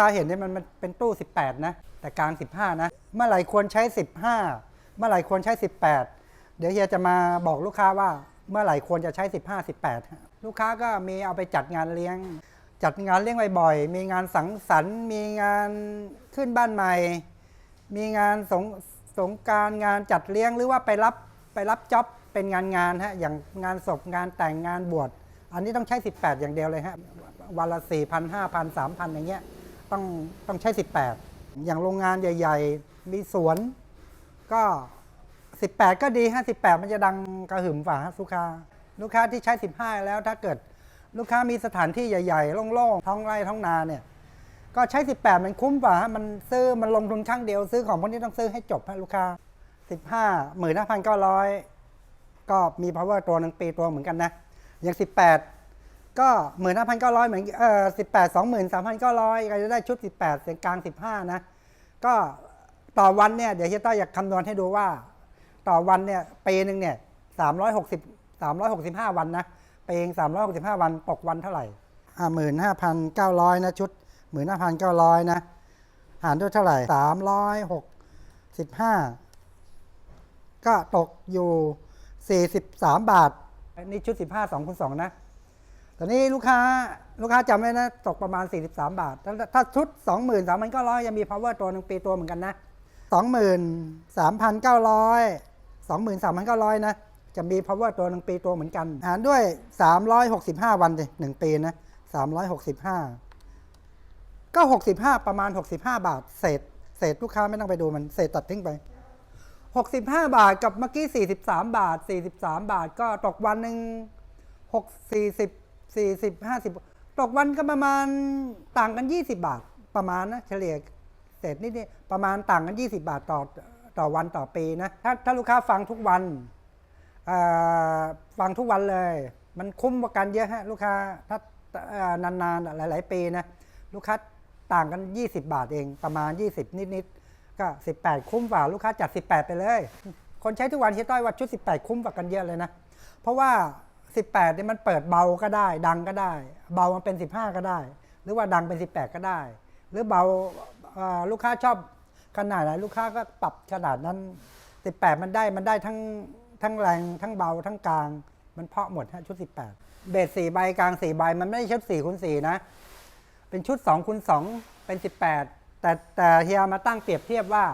ลูกค้าเห็นเนี่ยมันเป็นตู้ 18 นะ แต่กลาง 15 นะ เมื่อไหร่ควรใช้ 15 เมื่อไหร่ควรใช้ 18 เดี๋ยวเฮียจะมาบอกลูกค้าว่าเมื่อไหร่ควรจะใช้ 15 18 ลูกค้าก็มีเอาไปจัดงานเลี้ยง จัดงานเลี้ยงบ่อยๆ มีงานสังสรรค์ มีงานขึ้นบ้านใหม่ มีงานสงสงการงานจัดเลี้ยงหรือว่าไปรับไปรับจ็อบเป็นงานงานฮะอย่างงานศพงานแต่งงานบวชอันนี้ต้องใช้ 18 อย่างเดียวเลยฮะวันละ4 0 0 0 5,000 3,000 อย่างเงี้ย ต้องต้องใช้ 18 อย่างโรงงานใหญ่ ๆ มีสวน ก็ 18 ก็ดีฮะ18 มันจะดังกระหึ่มฝ่าลูกค้า ลูกค้าที่ใช้ 15 แล้วถ้าเกิดลูกค้ามีสถานที่ใหญ่ๆโล่งๆท้องไร่ท้องนาเนี่ยก็ใช้ 18 มันคุ้มกว่ามันซื้อมันลงทุนครั้งเดียวซื้อของพวกนี้ต้องซื้อให้จบฮะลูกค้า 15 15,900 ก็มี power ตัวหนึ่งปีตัวเหมือนกันนะอย่าง 18 ก็15,900เหมือนเอ่อ18 23,900ก็จะได้ชุด18เสียงกลาง15นะ ก็ต่อวันเนี่ยเดี๋ยวเฮียต้อยอยากคำนวณให้ดูว่า ต่อวันเนี่ยปีหนึ่งเนี่ย360 365วันนะปีเอง365วันตกวันเท่าไหร่55,900นะชุด15,900นะหารด้วยเท่าไหร่365ก็ตกอยู่43บาทนี่ชุด15 2คูณ2นะ ตอนนี้ลูกค้าลูกค้าจำไว้นะ ตกประมาณ 43 บาท ถ้าถ้าชุด 23,900 ยังมี power ตัวหนึ่งปีตัวเหมือนกันนะ 23,900 23,900 นะ จะมี power ตัวหนึ่งปีตัวเหมือนกัน หารด้วย 365 วันดิหนึ่งปีนะ 365 ก็ 65 ประมาณ 65 บาท เศษ เศษลูกค้าไม่ต้องไปดูมัน เศษตัดทิ้งไป 65 บาทกับเมื่อกี้ 43 บาท 43 บาทก็ตกวันหนึ่ง6 40 40 50ตกวันก็ประมาณต่างกัน 20 บาท ประมาณนะเฉลี่ยเศษนิดนี่ประมาณต่างกัน 20 บาทต่อต่อวันต่อปีนะถ้าถ้าลูกค้าฟังทุกวันฟังทุกวันเลย มันคุ้มกว่ากันเยอะฮะลูกค้าถ้านานๆหลาย ๆ ปีนะลูกค้าต่างกัน 20 บาทเอง ประมาณ 20 นิดๆก็ 18 คุ้มกว่าลูกค้าจัด 18 ไปเลย คนใช้ทุกวันเฮียต้อยว่าชุด 18 คุ้มกว่ากันเยอะเลยนะเพราะว่า 18เนี่ยมันเปิดเบาก็ได้ ดังก็ได้ เบามันเป็น 15 ก็ได้ หรือว่าดังเป็น 18 ก็ได้ หรือเบาลูกค้าชอบขนาดไหนลูกค้าก็ปรับขนาดนั้น 18 มันได้มันได้ทั้งทั้งแรงทั้งเบาทั้งกลาง มันเพาะหมดฮะชุด 18 เบส4ใบกลาง4ใบ มันไม่ใช่ชุด4คูณ4นะ เป็นชุด2คูณ2เป็น 18 แต่แต่เฮียมาตั้งเปรียบเทียบว่า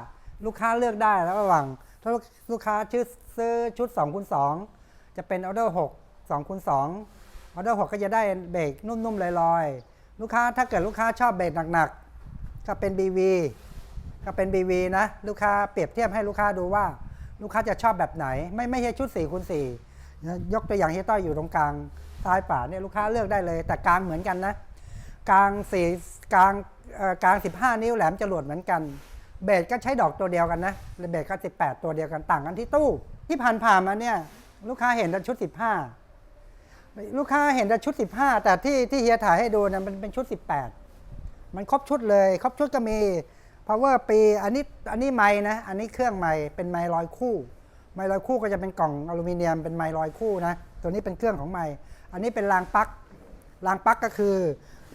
ลูกค้าเลือกได้แล้วระหว่างถ้าลูกลูกค้าชื่อซื้อชุด2คูณ2จะเป็นออเดอร์6 2คูณ2ออเดอร์6ก็จะได้เบรกนุ่มๆลอยๆ ลูกค้าถ้าเกิดลูกค้าชอบเบรกหนักๆ ก็เป็น BV ก็เป็น BV นะ ลูกค้าเปรียบเทียบให้ลูกค้าดูว่า ลูกค้าจะชอบแบบไหน ไม่ไม่ใช่ชุด4คูณ4ยกตัวอย่างเฮียต้อยอยู่ตรงกลางซ้ายป่าเนี่ยลูกค้าเลือกได้เลย แต่กลางเหมือนกันนะ กลางสี่กลางเอ่อกลาง 15 นิ้วแหลมจรวดเหมือนกัน เบสก็ใช้ดอกตัวเดียวกันนะเบสก็ 18 ตัวเดียวกันต่างกันที่ตู้ ที่ผ่านผ่านมาเนี่ยลูกค้าเห็นแต่ชุด 15 ลูกค้าเห็นแต่ชุด 15 แต่ที่ที่เฮียถ่ายให้ดูนี่ยมันเป็นชุด 18 มันครบชุดเลย ครบชุดก็มี power ปีอันนี้อันนี้ไม้นะ อันนี้เครื่องไม้เป็นไม้ลอยคู่ ไม้ลอยคู่ก็จะเป็นกล่องอลูมิเนียมเป็นไม้ลอยคู่นะ ตัวนี้เป็นเครื่องของไม้อันนี้เป็นรางปลั๊กรางปลั๊กก็คือ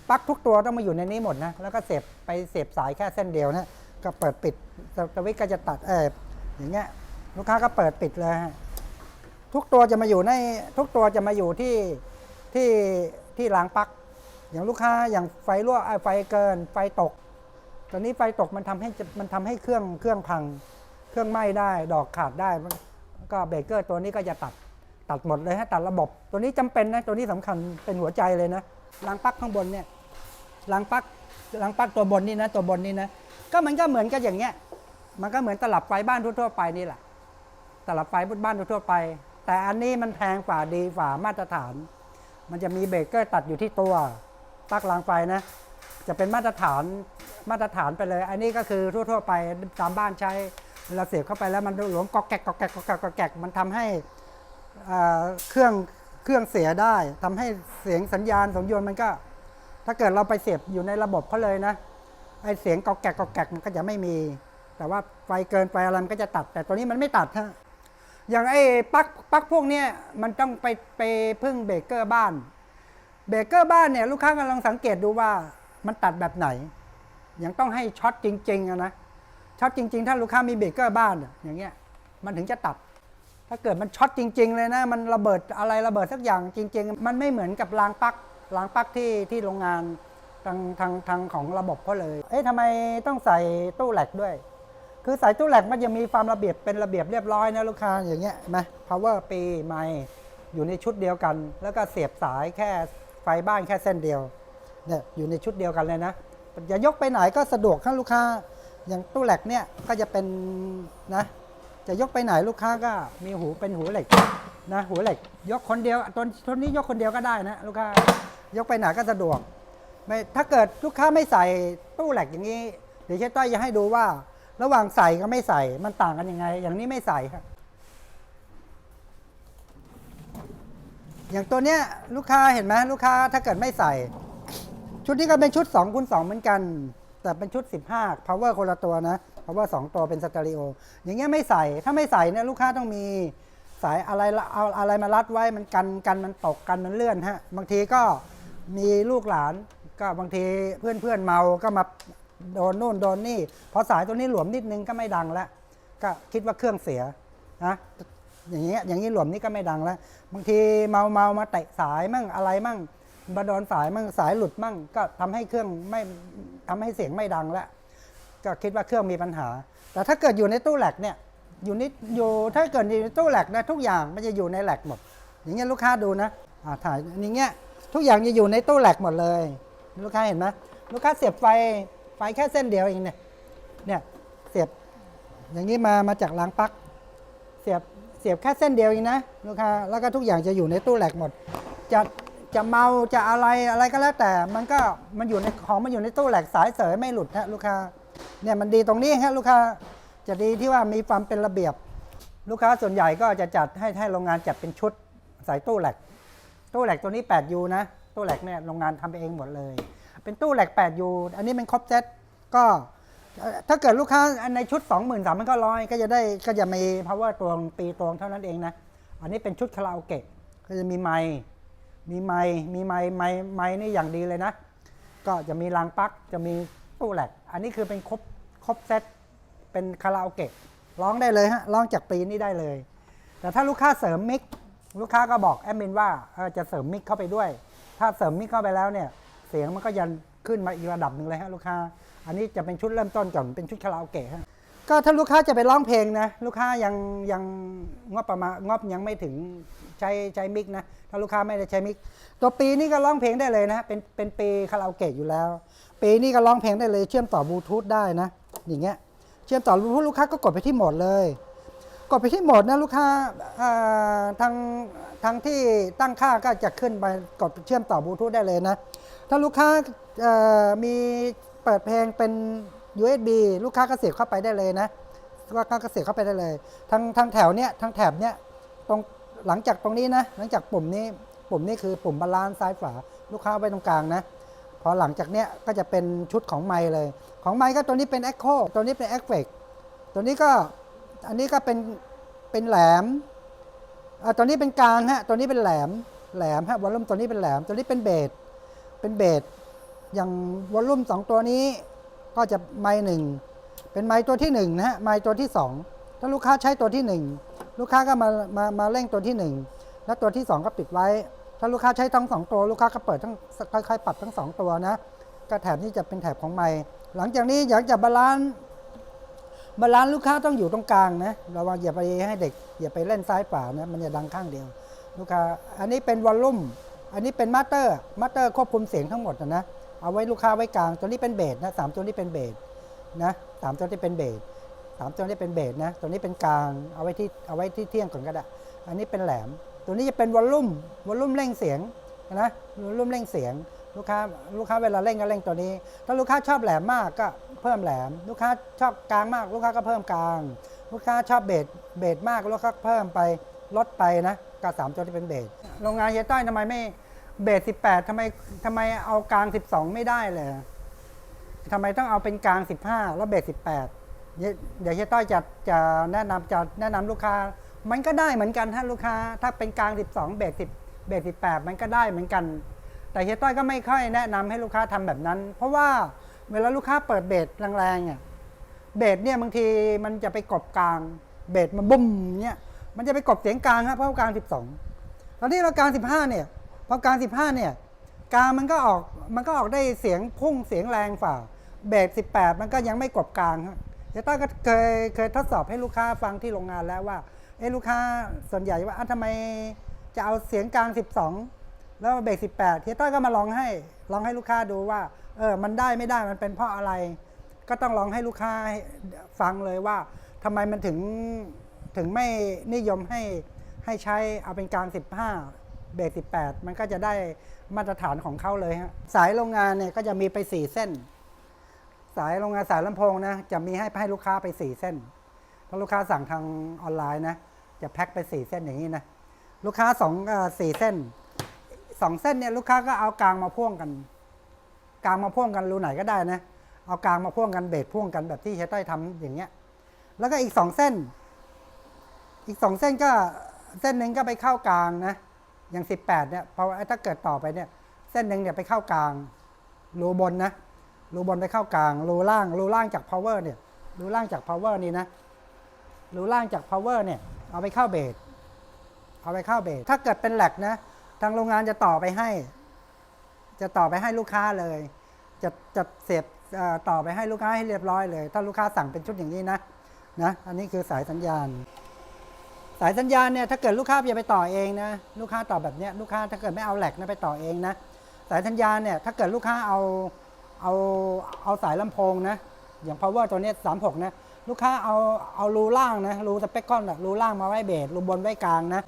ปลั๊กทุกตัวต้องมาอยู่ในนี้หมดนะ แล้วก็เสียบไปเสียบสายแค่เส้นเดียวนะก็เปิดปิดสวิตช์ก็จะตัดเอออย่างเงี้ยลูกค้าก็เปิดปิดเลยฮะ ทุกตัวจะมาอยู่ในทุกตัวจะมาอยู่ที่ที่ที่รางปลั๊กอย่างลูกค้าอย่างไฟรั่วเอ่อไฟเกินไฟตก ตอนนี้ไฟตกมันทำให้มันทำให้เครื่องเครื่องพัง เครื่องไหม้ได้ดอกขาดได้ ก็เบรกเกอร์ตัวนี้ก็จะตัดตัดหมดเลยฮะตัดระบบ ตัวนี้จำเป็นนะตัวนี้สำคัญเป็นหัวใจเลยนะรางปลั๊กข้างบนเนี่ยรางปลั๊กรางปลั๊กตัวบนนี่นะตัวบนนี่นะก็มันก็เหมือนกันอย่างเงี้ยมันก็เหมือนตลับไฟบ้านทั่วๆไปนี่แหละตลับไฟบ้านทั่วๆไป แต่อันนี้มันแพงกว่าดีกว่ามาตรฐาน มันจะมีเบรกเกอร์ตัดอยู่ที่ตัวปลั๊กรางไฟนะ จะเป็นมาตรฐานมาตรฐานไปเลย อันนี้ก็คือทั่วๆไปตามบ้านใช้เวลาเสียบเข้าไปแล้วมันหลวมกอกแกกกอกแกกกอกแกกกอกแกกมันทำให้เครื่องเครื่องเสียได้ทำให้เสียงสัญญาณสัญญาณมันก็ ถ้าเกิดเราไปเสียบอยู่ในระบบเขาเลยนะไอเสียงกอกแกกกอกแกกมันก็จะไม่มี แต่ว่าไฟเกินไฟอะไรมันก็จะตัด แต่ตัวนี้มันไม่ตัดฮะ อย่างไอ้ปลั๊กปลั๊กพวกเนี้ยมันต้องไปไปพึ่งเบรกเกอร์บ้าน เบรกเกอร์บ้านเนี่ยลูกค้ากำลังสังเกตดูว่ามันตัดแบบไหน ยังต้องให้ช็อตจริงๆนะช็อตจริง ๆ ถ้าลูกค้ามีเบรกเกอร์บ้านอย่างเงี้ยมันถึงจะตัด ถ้าเกิดมันช็อตจริง ๆ เลยนะ มันระเบิดอะไรระเบิดสักอย่างจริง ๆ มันไม่เหมือนกับรางปลั๊กรางปลั๊กที่ที่โรงงานทางทางทางของระบบเขาเลย เอ๊ะทำไมต้องใส่ตู้แหลกด้วย คือใส่ตู้แหลกมันจะมีความระเบียบเป็นระเบียบเรียบร้อยนะลูกค้าอย่างเงี้ยเห็นไหม power ปีไม่อยู่ในชุดเดียวกัน แล้วก็เสียบสายแค่ไฟบ้านแค่เส้นเดียวเนี่ยอยู่ในชุดเดียวกันเลยนะจะยกไปไหนก็สะดวกครับลูกค้า อย่างตู้แหลกเนี่ยก็จะเป็นนะ จะยกไปไหนลูกค้าก็มีหูเป็นหูเหล็กนะหูเหล็ก ยกคนเดียวตัวตัวนี้ยกคนเดียวก็ได้นะลูกค้ายกไปไหนก็สะดวกไม่ถ้าเกิดลูกค้าไม่ใส่ตู้แหลกอย่างนี้เดี๋ยวเชฟต้อยจะให้ดูว่า ระหว่างใส่กับไม่ใส่ มันต่างกันยังไง อย่างนี้ไม่ใส่ครับ อย่างตัวเนี้ยลูกค้าเห็นไหมลูกค้าถ้าเกิดไม่ใส่ ชุดนี้ก็เป็นชุด2คูณ2เหมือนกัน แต่เป็นชุด 15 power คนละตัวนะ power 2 ตัวเป็นสเตอริโอ อย่างเงี้ยไม่ใส่ ถ้าไม่ใส่เนี่ยลูกค้าต้องมีสายอะไรเอาอะไรมารัดไว้มันกันกันมันตกกันมันเลื่อนฮะ บางทีก็มีลูกหลานก็บางทีเพื่อนเพื่อนเมาก็มา โดนนู่นโดนนี่พอสายตัวนี้หลวมนิดนึงก็ไม่ดังแล้วก็คิดว่าเครื่องเสียนะอย่างเงี้ยอย่างนี้หลวมนี่ก็ไม่ดังแล้ว บางทีเมาเมามาเตะสายมั่งอะไรมั่งมาโดนสายมั่งสายหลุดมั่ง ก็ทำให้เครื่องไม่ทำให้เสียงไม่ดังแล้วก็คิดว่าเครื่องมีปัญหา แต่ถ้าเกิดอยู่ในตู้แหลกเนี่ยอยู่นิดอยู่ถ้าเกิดอยู่ในตู้แหลกนะทุกอย่างมันจะอยู่ในแหลกหมด อย่างเงี้ยลูกค้าดูนะอ่าถ่ายอย่างเงี้ยทุกอย่างจะอยู่ในตู้แหลกหมดเลย ลูกค้าเห็นไหมลูกค้าเสียบไฟ ฟแค่เส้นเดียวเองเนี่ยเนี่ยเสียบอย่างนี้มามาจากรางปลั๊กเสียบเสียบแค่เส้นเดียวเองนะลูกค้าแล้วก็ทุกอย่างจะอยู่ในตู้แหลกหมด จะจะเมาจะอะไรอะไรก็แล้วแต่ มันก็มันอยู่ในของมันอยู่ในตู้แหลกสายเสยไม่หลุดฮะลูกค้าเนี่ยมันดีตรงนี้ฮะลูกค้าจะดีที่ว่ามีความเป็นระเบียบ ลูกค้าส่วนใหญ่ก็จะจัดให้ให้โรงงานจัดเป็นชุดใส่ตู้แหลกตู้แหลกตัวนี้ 8U นะตู้แหลกเนี่ยโรงงานทำเองหมดเลย เป็นตู้แหลก 8U อันนี้เป็นครบเซตก็ถ้าเกิดลูกค้าในชุด 2 3 0 0 0ก็ร้อยก็จะได้ก็จะมี power ตวงปีตวงเท่านั้นเองนะ อันนี้เป็นชุดคาราโอเกะก็จะมีไมมีไมมีไมไมไมนี่อย่างดีเลยนะ ก็จะมีรางปลั๊กจะมีตู้แหลกอันนี้คือเป็นครบครบเซตเป็นคาราโอเกะร้องได้เลยฮะร้องจากปีนี้ได้เลย แต่ถ้าลูกค้าเสริมมิกลูกค้าก็บอกแอดมินว่าจะเสริมมิกเข้าไปด้วย ถ้าเสริมมิกเข้าไปแล้วเนี่ย เสียงมันก็ยันขึ้นมาอีกระดับหนึ่งเลยฮะลูกค้า อันนี้จะเป็นชุดเริ่มต้นก่อนเป็นชุดคาราโอเกะฮะก็ถ้าลูกค้าจะไปร้องเพลงนะลูกค้ายังยังงบประมาณงบยังไม่ถึงใช้ใช้มิกนะถ้าลูกค้าไม่ได้ใช้มิกตัวปีนี้ก็ร้องเพลงได้เลยนะเป็นเป็นปีคาราโอเกะอยู่แล้ว ปีนี้ก็ร้องเพลงได้เลย เชื่อมต่อบลูทูธได้นะอย่างเงี้ยเชื่อมต่อบลูทูธลูกค้าก็กดไปที่โหมดเลย กดไปที่โหมดนะลูกค้าทางทางที่ตั้งค่าก็จะขึ้นไปกดเชื่อมต่อบลูทูธได้เลยนะ ถ้าลูกค้ามีเปิดเพลงเป็น USB ลูกค้าก็เสียบเข้าไปได้เลยนะลูกค้าก็เสียบเข้าไปได้เลยทางทางแถวเนี้ยทางแถบเนี้ยตรงหลังจากตรงนี้นะหลังจากปุ่มนี้ปุ่มนี้คือปุ่มบาลานซ์ซ้ายขวาลูกค้าไว้ตรงกลางนะพอหลังจากเนี้ยก็จะเป็นชุดของไมเลย ของไมก็ตัวนี้เป็น Echo ตัวนี้เป็น e f f e c t ตัวนี้ก็อันนี้ก็เป็นเป็นแหลมอ่าตัวนี้เป็นกลางฮะตัวนี้เป็นแหลมแหลมฮะวอลลุ่มตัวนี้เป็นแหลมตัวนี้เป็นเบส เป็นเบสอย่างวอลลุ่มสองตัวนี้ก็จะไมค์หนึ่งเป็นไมค์ตัวที่หนึ่งนะฮะไมค์ตัวที่สองถ้าลูกค้าใช้ตัวที่หนึ่งลูกค้าก็มามามาเร่งตัวที่หนึ่งแล้วตัวที่สองก็ปิดไว้ ถ้าลูกค้าใช้ทั้งสองตัวลูกค้าก็เปิดทั้งค่อยๆปรับทั้งสองตัวนะก็แถบนี้จะเป็นแถบของไมค์หลังจากนี้อยากจะบาลานซ์บาลานซ์ลูกค้าต้องอยู่ตรงกลางนะระวังอย่าไปให้เด็กอย่าไปเล่นซ้ายขวานะมันจะดังข้างเดียว ลูกค้าอันนี้เป็นวอลลุ่ม อันนี้เป็นมาสเตอร์มาสเตอร์ควบคุมเสียงทั้งหมดนะนะเอาไว้ลูกค้าไว้กลางตัวนี้เป็นเบสนะสามตัวนี้เป็นเบสนะสามตัวนี้เป็นเบสสามตัวนี้เป็นเบสนะตัวนี้เป็นกลางเอาไว้ที่เอาไว้ที่เที่ยงก่อนก็ได้อันนี้เป็นแหลม ตัวนี้จะเป็นวอลลุ่มวอลลุ่มเร่งเสียงนะวอลลุ่มเร่งเสียงลูกค้าลูกค้าเวลาเร่งก็เร่งตัวนี้ ถ้าลูกค้าชอบแหลมมากก็เพิ่มแหลม ลูกค้าชอบกลางมาก ลูกค้าก็เพิ่มกลาง ลูกค้าชอบเบสเบสมากลูกค้าเพิ่มไป ลดไปนะก็สามตัวที่เป็นเบสโรงงานเฮียต้อยทำไมไม่เบส18ทำไมทำไมเอากลาง 12 ไม่ได้เลยทำไมต้องเอาเป็นกลาง 15 แล้วเบส18เดี๋ยวเดี๋ยวเฮียต้อยจะจะแนะนำจะแนะนำลูกค้า มันก็ได้เหมือนกันฮะลูกค้า ถ้าเป็นกลาง 12 เบส10เบส18 มันก็ได้เหมือนกัน แต่เฮียต้อยก็ไม่ค่อยแนะนำให้ลูกค้าทำแบบนั้น เพราะว่าเวลาลูกค้าเปิดเบสแรงๆเนี่ยเบสเนี่ยบางทีมันจะไปกบกลาง เบสมันบุ้มเนี่ย มันจะไปกบเสียงกลางครับเพราะว่ากลาง12ตอนนี้เรากลาง15เนี่ยพอกลาง15เนี่ยกลางมันก็ออกมันก็ออกได้เสียงพุ่งเสียงแรงฝ่าเบส18มันก็ยังไม่กบกลางครับเดต้าก็เคยเคยทดสอบให้ลูกค้าฟังที่โรงงานแล้วว่าเอ้ลูกค้าส่วนใหญ่ว่าอะทำไมจะเอาเสียงกลาง 12 แล้วเบรก18เฮียต้อยก็มาลองให้ลองให้ลูกค้าดูว่าเออมันได้ไม่ได้มันเป็นเพราะอะไร ก็ต้องลองให้ลูกค้าฟังเลยว่าทำไมมันถึง ถึงไม่นิยมให้ให้ใช้เอาเป็นกลาง 15 เบรก18 มันก็จะได้มาตรฐานของเขาเลยฮะสายโรงงานเนี่ยก็จะมีไป 4 เส้น สายโรงงานสายลำโพงนะจะมีให้ให้ลูกค้าไป 4 เส้นถ้าลูกค้าสั่งทางออนไลน์นะจะแพ็คไป 4 เส้นอย่างนี้นะลูกค้าสองสี่เส้นสองเส้นเนี่ยลูกค้าก็เอากลางมาพ่วงกัน กลางมาพ่วงกันรูไหนก็ได้นะเอากลางมาพ่วงกันเบสพ่วงกันแบบที่เฮยต้อยทำอย่างเงี้ย แล้วก็อีกสองเส้น อีกสองเส้นก็เส้นหนึ่งก็ไปเข้ากลางนะอย่างสิบแปดเนี่ยพอถ้าเกิดต่อไปเนี่ย เส้นหนึ่งเนี่ยไปเข้ากลางรูบนนะรูบนไปเข้ากลางรูล่างรูล่างจาก power เนี่ยรูล่างจาก power นี่นะรูล่างจาก power เนี่ยเอาไปเข้าเบสเอาไปเข้าเบสถ้าเกิดเป็นแหลกนะ ทางโรงงานจะต่อไปให้ จะต่อไปให้ลูกค้าเลย จะจะเสียบต่อไปให้ลูกค้าให้เรียบร้อยเลย ถ้าลูกค้าสั่งเป็นชุดอย่างนี้นะนะ อันนี้คือสายสัญญาณ สายสัญญาณเนี่ยถ้าเกิดลูกค้าอย่าไปต่อเองนะลูกค้าต่อแบบเนี้ยลูกค้าถ้าเกิดไม่เอาแหลกนะไปต่อเองนะสายสัญญาณเนี่ยถ้าเกิดลูกค้าเอาเอาเอาสายลำโพงนะอย่าง power ตัวเนี้สามหกนะลูกค้าเอาเอารูล่างนะรูสเปกคอนอรูล่างมาไว้เบสรูบนไว้กลางนะ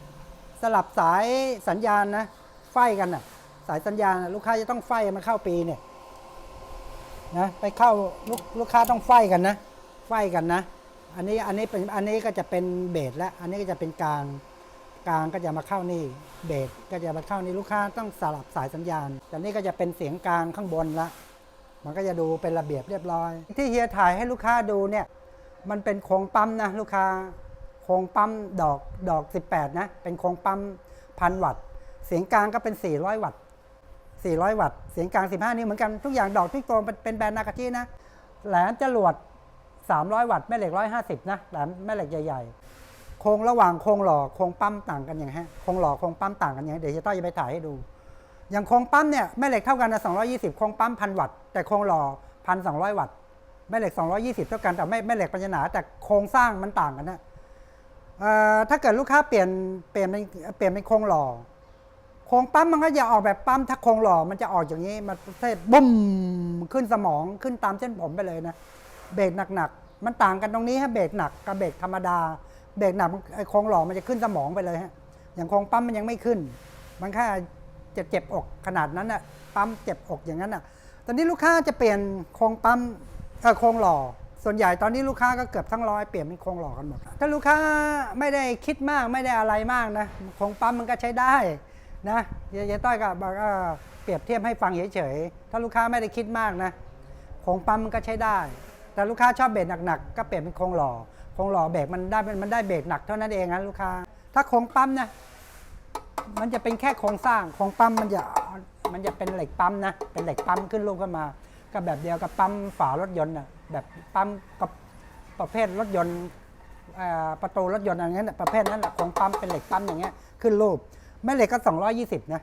สลับสายสัญญาณนะไฟกันนะสายสัญญาณนะลูกค้าจะต้องไฟมาเข้าปีเนี่ยนะไปเข้าลูกลูกค้าต้องไฟกันนะไฟกันนะ อันนี้อันนี้เป็นอันนี้ก็จะเป็นเบสและอันนี้ก็จะเป็นกลางกลางก็จะมาเข้านี่เบสก็จะมาเข้านี่ลูกค้าต้องสลับสายสัญญาณแต่นี่ก็จะเป็นเสียงกลางข้างบนละ มันก็จะดูเป็นระเบียบเรียบร้อย ที่เฮียถ่ายให้ลูกค้าดูเนี่ยมันเป็นโครงปั๊มนะลูกค้าโครงปั๊มดอกดอก 18 นะ เป็นโครงปั๊มพันวัตต์เสียงกลางก็เป็น 400 วัตต์400 วัตต์เสียงกลาง 15 นิ้วเหมือนกันทุกอย่างดอกทุกตัวเป็นเป็นแบรนด์นากาจินะแหลมจรวด 300 วัตต์แม่เหล็ก 150 นะแหลมแม่เหล็กใหญ่ๆ โครงระหว่างโครงหล่อโครงปั๊มต่างกันอย่างฮะโครงหล่อโครงปั๊มต่างกันอย่างเดี๋ยวจะต้อยจะไปถ่ายให้ดู อย่างโครงปั๊มเนี่ยแม่เหล็กเท่ากันนะ220 โครงปั๊มพันวัตต์แต่โครงหล่อ1,200วัตต์แม่เหล็ก 220 เท่ากันแต่ไม่แม่เหล็กปัญหาแต่โครงสร้างมันต่างกันนะถ้าเกิดลูกค้าเปลี่ยนเปลี่ยนเป็นเปลี่ยนเป็นโครงหล่อโครงปั๊มมันก็จะออกแบบปั๊มถ้าโครงหล่อมันจะออกอย่างนี้มันเทบุ้มขึ้นสมองขึ้นตามเส้นผมไปเลยนะ เบรกหนักๆ มันต่างกันตรงนี้ฮะเบรกหนักกับเบรกธรรมดา เบรกหนักไอ้โครงหล่อมันจะขึ้นสมองไปเลยฮะ อย่างโครงปั๊มมันยังไม่ขึ้น มันแค่เจ็บเจ็บอกขนาดนั้นน่ะปั๊มเจ็บอกอย่างนั้นน่ะตอนนี้ลูกค้าจะเปลี่ยนโครงปั๊มเออโครงหล่อ ส่วนใหญ่ตอนนี้ลูกค้าก็เกือบทั้งร้อยเปลี่ยนเป็นโครงหล่อกันหมด ถ้าลูกค้าไม่ได้คิดมากไม่ได้อะไรมากนะโครงปั๊มมันก็ใช้ได้นะยายต้อยก็บอกว่าเปรียบเทียบให้ฟังเฉยๆ ถ้าลูกค้าไม่ได้คิดมากนะโครงปั๊มมันก็ใช้ได้ แต่ลูกค้าชอบเบรกหนักๆ ก็เปลี่ยนเป็นโครงหล่อโครงหล่อเบรกมันได้มันได้เบรกหนักเท่านั้นเองนะลูกค้า ถ้าโครงปั๊มนะมันจะเป็นแค่โครงสร้างโครงปั๊มมันจะมันจะเป็นเหล็กปั๊มนะเป็นเหล็กปั๊มขึ้นลูกขึ้นมา ก็แบบเดียวกับปั๊มฝารถยนต์นะแบบปั๊มกับประเภทรถยนต์ประตูรถยนต์อะไรเงี้ยประเภทนั้นแหละโครงปั๊มเป็นเหล็กปั๊มอย่างเงี้ยขึ้นรูปแม่เหล็กก็ 220 นะ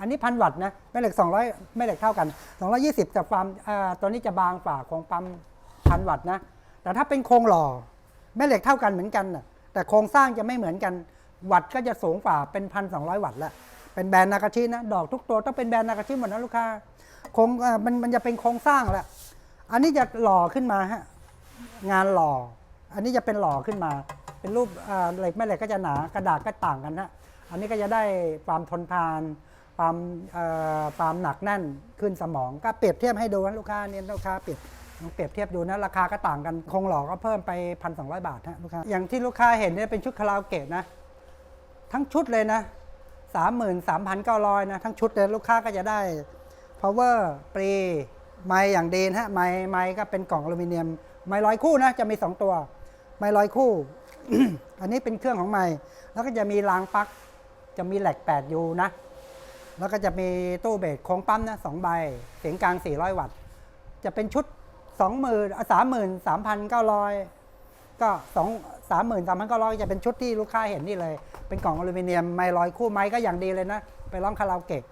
อันนี้พันวัตต์นะแม่เหล็ก 200 แม่เหล็กเท่ากัน 220 แต่ความเอ่อตัวนี้จะบางฝ่าโครงปั๊ม พันวัตต์นะ แต่ถ้าเป็นโครงหล่อแม่เหล็กเท่ากันเหมือนกันน่ะแต่โครงสร้างจะไม่เหมือนกัน วัตต์ก็จะสูงฝ่าเป็นพันสองวัตต์แล้วเป็นแบรนด์นากาชินะ ดอกทุกตัวต้องเป็นแบรนด์นากาชิหมดนะลูกค้าโครงมันมันจะเป็นโครงสร้างแหละอันนี้จะหล่อขึ้นมาฮะงานหล่อ อันนี้จะเป็นหล่อขึ้นมา เป็นรูปเหล็กแม่เหล็กก็จะหนากระดาษก็ต่างกันฮะอันนี้ก็จะได้ความทนทานความความหนักแน่นขึ้นสมองก็เปรียบเทียบให้ดูนะลูกค้าเนี่ยลูกค้าเปรียบ ลองเปรียบเทียบดูนะราคาก็ต่างกันคงหล่อก็เพิ่มไปพันสองบาทฮะลูกค้าอย่างที่ลูกค้าเห็นเนี่ยเป็นชุดคาราโอเกะนะ ทั้งชุดเลยนะสามหมื่นสามพันเก้าร้อยนะ ทั้งชุดเลยลูกค้าก็จะได้ power ปรีไม้อย่างดีนะฮะไม้ไม้ก็เป็นกล่องอลูมิเนียม ไม้ร้อยคู่นะ จะมี 2 ตัว ไม้ร้อยคู่ อันนี้เป็นเครื่องของไม้แล้วก็จะมีรางปลั๊กจะมีแหลก 8U นะ แล้วก็จะมีตู้เบสโค้งปั๊มนะสองใบ เสียงกลาง 400 วัตต์ จะเป็นชุด สองหมื่นสามหมื่นสามพันเก้าร้อยก็สองสามหมื่นสามพันเก้าร้อยจะเป็นชุดที่ลูกค้าเห็นนี่เลย เป็นกล่องอลูมิเนียม ไม้ลอยคู่ไม้ก็อย่างดีเลยนะ ไปร้องคาราโอเกะ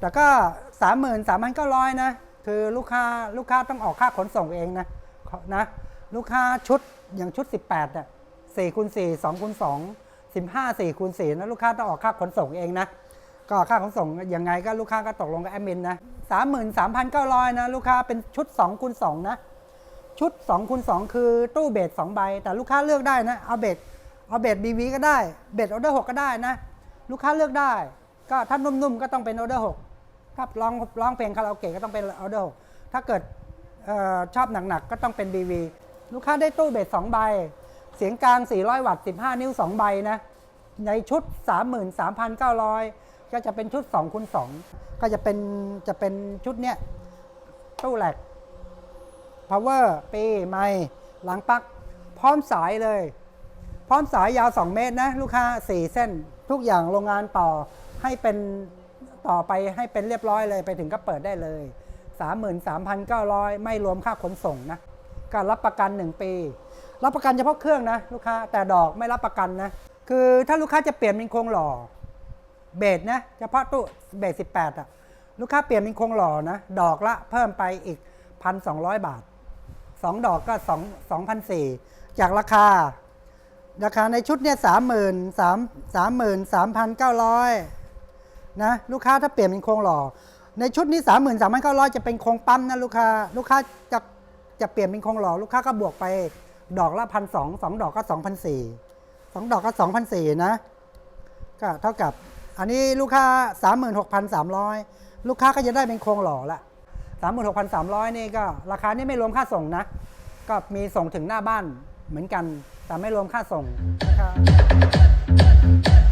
แต่ก็สามหมื่นสามพันเก้าร้อยนะ คือลูกค้าลูกค้าต้องออกค่าขนส่งเองนะนะ ลูกค้าชุดอย่างชุด 18อะ4คูณ4 2คูณ2 15 4คูณ4นะลูกค้าต้องออกค่าขนส่งเองนะก็ค่าขนส่งยังไงก็ลูกค้าก็ตกลงกับแอดมินนะ 33,900 นะ ลูกค้าเป็นชุด2คูณ2นะ ชุด2คูณ2คือตู้เบส2ใบ แต่ลูกค้าเลือกได้นะ เอาเบสเอาเบสบีวีก็ได้ เบสออเดอร์6ก็ได้นะ ลูกค้าเลือกได้ ก็ถ้านุ่มๆ ก็ต้องเป็นออเดอร์6ถ้าร้องร้องเพลงคาราโอเกะก็ต้องเป็นออเดอร์6ถ้าเกิดออชอบหนักๆ ก็ต้องเป็น BV ลูกค้าได้ตู้เบส2ใบ เสียงกลาง 400 วัตต์ 15 นิ้ว 2 ใบนะ ในชุด 33,900 ก็จะเป็นชุด2คูณ2ก็จะเป็นจะเป็นชุดเนี้ยตู้แหลก power ปีไม้หลังปัก พร้อมสายเลย พร้อมสายยาว 2 เมตรนะ ลูกค้า 4 เส้น ทุกอย่างโรงงานต่อให้เป็นต่อไปให้เป็นเรียบร้อยเลยไปถึงก็เปิดได้เลย 33,900 ไม่รวมค่าขนส่งนะการรับประกัน 1 ปี รับประกันเฉพาะเครื่องนะ ลูกค้าแต่ดอกไม่รับประกันนะ คือถ้าลูกค้าจะเปลี่ยนเป็นโครงหล่อ เบสนะเฉพาะตู้เบส18 อะ ลูกค้าเปลี่ยนเป็นโครงหล่อนะ ดอกละเพิ่มไปอีก 1,200 บาท 2 ดอกก็2 2,400 จากราคา ราคาในชุดเนี่ยสามหมื่นสามสามหมื่นสามพันเก้าร้อยนะลูกค้าถ้าเปลี่ยนเป็นโครงหล่อ ในชุดนี้สามหมื่นสามพันเก้าร้อยจะเป็นโครงปั๊มนะลูกค้าลูกค้าจะจะเปลี่ยนเป็นโครงหล่อลูกค้าก็บวกไปดอกละพันสองสองดอกก็สองพันสี่สองดอกก็สองพันสี่นะ ก็เท่ากับ อันนี้ลูกค้าสามหมื่นหกพันสามร้อยลูกค้าก็จะได้เป็นโครงหล่อละสามหมื่นหกพันสามร้อยนี่ก็ราคานี่ไม่รวมค่าส่งนะ ก็มีส่งถึงหน้าบ้านเหมือนกัน แต่ไม่รวมค่าส่งนะครับ